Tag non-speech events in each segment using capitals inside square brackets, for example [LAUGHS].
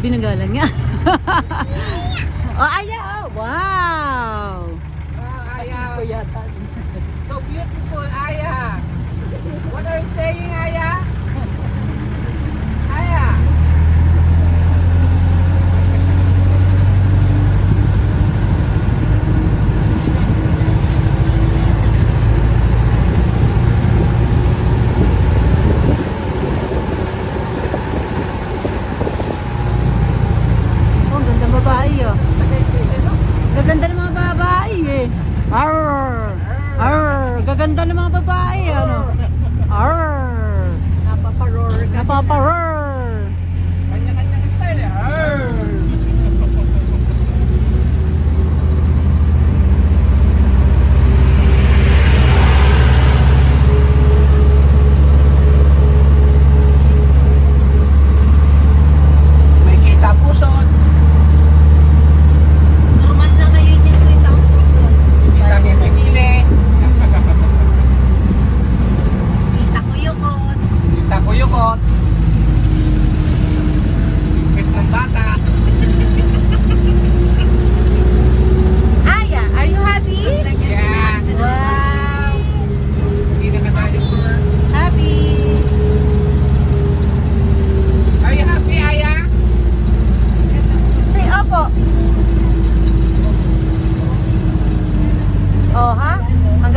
Binagalan nga. [LAUGHS] oh, ayaw! Wow! Ah, Kasi Aya. ko yata. So beautiful, Aya. What are you saying, Aya? Aya. Oh, ang ganda ng babae oh. Gaganda ng mga babae eh. Arr! Arr! Gaganda ng mga babae ano.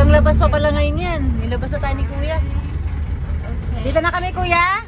Hanggang labas pa pala ngayon yan. Nilabas na tayo ni Kuya. Dito na kami, Kuya.